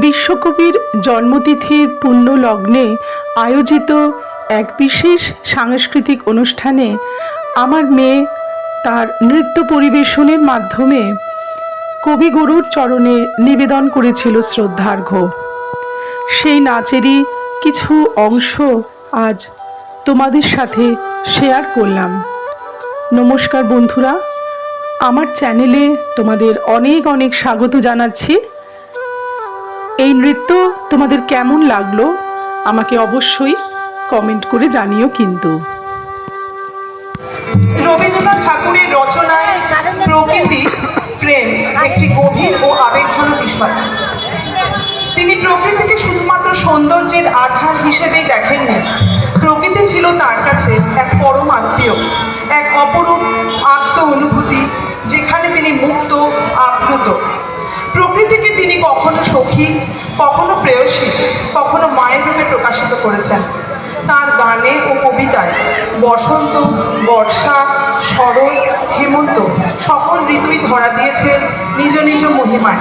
বিশ্বকবির জন্মতিথির পুণ্য লগ্নে আয়োজিত এক বিশেষ সাংস্কৃতিক অনুষ্ঠানে আমার মেয়ে তার নৃত্য পরিবেশনের মাধ্যমে কবিগুরুর চরণে নিবেদন করেছিল শ্রদ্ধার্ঘ্য সেই নাচেরই কিছু অংশ আজ তোমাদের সাথে শেয়ার করলাম। নমস্কার বন্ধুরা, আমার চ্যানেলে তোমাদের অনেক অনেক স্বাগত জানাচ্ছি। এই নৃত্য তোমাদের কেমন লাগল? আমাকে অবশ্যই কমেন্ট করে জানিও কিন্তু। রবীন্দ্রনাথ ঠাকুরের রচনায় প্রকৃতি, প্রেম একটি গভীর ও আবেগঘন বিষয়। তিনি প্রকৃতিকে শুধুমাত্র সৌন্দর্যের আধার হিসেবেই দেখেননি। প্রকৃতি ছিল তার কাছে এক পরম কখনো প্রেয়সী, কখনো মায়ের রূপে প্রকাশিত করেছেন। তার গানে ও কবিতায় বসন্ত, বর্ষা, শরৎ, হেমন্ত সকল ঋতুই ধরা দিয়েছে নিজ নিজ মহিমায়।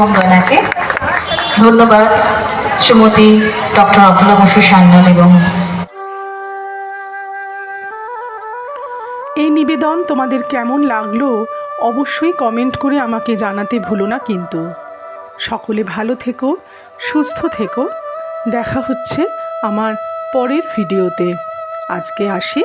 শুভঙ্গনাকে ধন্যবাদ, শ্রীমতী ডক্টর অবলা বসু সান্যাল এবং এই নিবেদন তোমাদের কেমন লাগল অবশ্যই কমেন্ট করে আমাকে জানাতে ভুলো না কিন্তু। সকলে ভালো থেকো, সুস্থ থেকো। দেখা হচ্ছে আমার পরের ভিডিওতে। আজকে আসি।